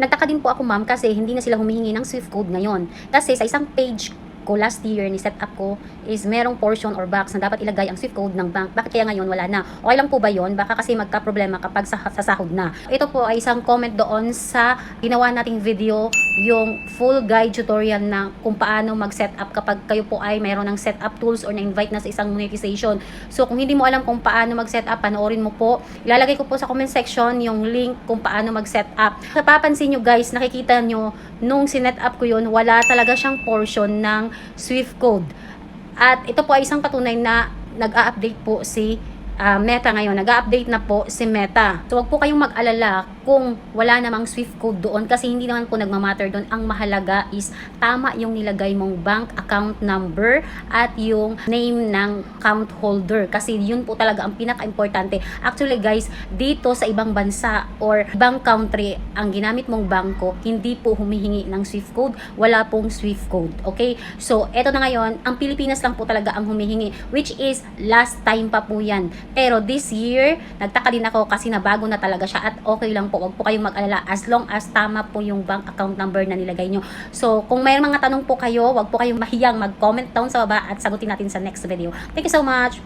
Nagtaka din po ako ma'am kasi hindi na sila humihingi ng Swift code ngayon. Kasi sa isang page ko last year ni set up ko is merong portion or box na dapat ilagay ang Swift code ng bank. Bakit kaya ngayon wala na? Okay lang po ba yon? Baka kasi magka-problema kapag sa, sa sahod na. Ito po ay isang comment doon sa ginawa nating video yung full guide tutorial na kung paano mag-set up kapag kayo po ay mayroon ng set up tools or na-invite na sa isang monetization. So kung hindi mo alam kung paano mag-set up, panoorin mo po. Ilalagay ko po sa comment section yung link kung paano mag-set up. Napapansin nyo guys, nakikita nyo nung sinet up ko yun, wala talaga siyang portion ng Swift code. At ito po ay isang patunay na nag-a-update po si ah, Meta ngayon. Nag-a-update na po si Meta. So, wag po kayong mag-alala kung wala namang Swift code doon kasi hindi naman po nagmamatter doon. Ang mahalaga is tama yung nilagay mong bank account number at yung name ng account holder kasi yun po talaga ang pinaka-importante. Actually guys, dito sa ibang bansa or ibang country, ang ginamit mong bangko, hindi po humihingi ng Swift code. Wala pong Swift code. Okay? So, eto na ngayon, ang Pilipinas lang po talaga ang humihingi which is last time pa po yan. Pero this year, nagtaka din ako kasi nabago na talaga siya at okay lang po. Huwag po kayong mag-alala as long as tama po yung bank account number na nilagay nyo. So, kung may mga tanong po kayo, huwag po kayong mahiyang mag-comment down sa baba at sagutin natin sa next video. Thank you so much!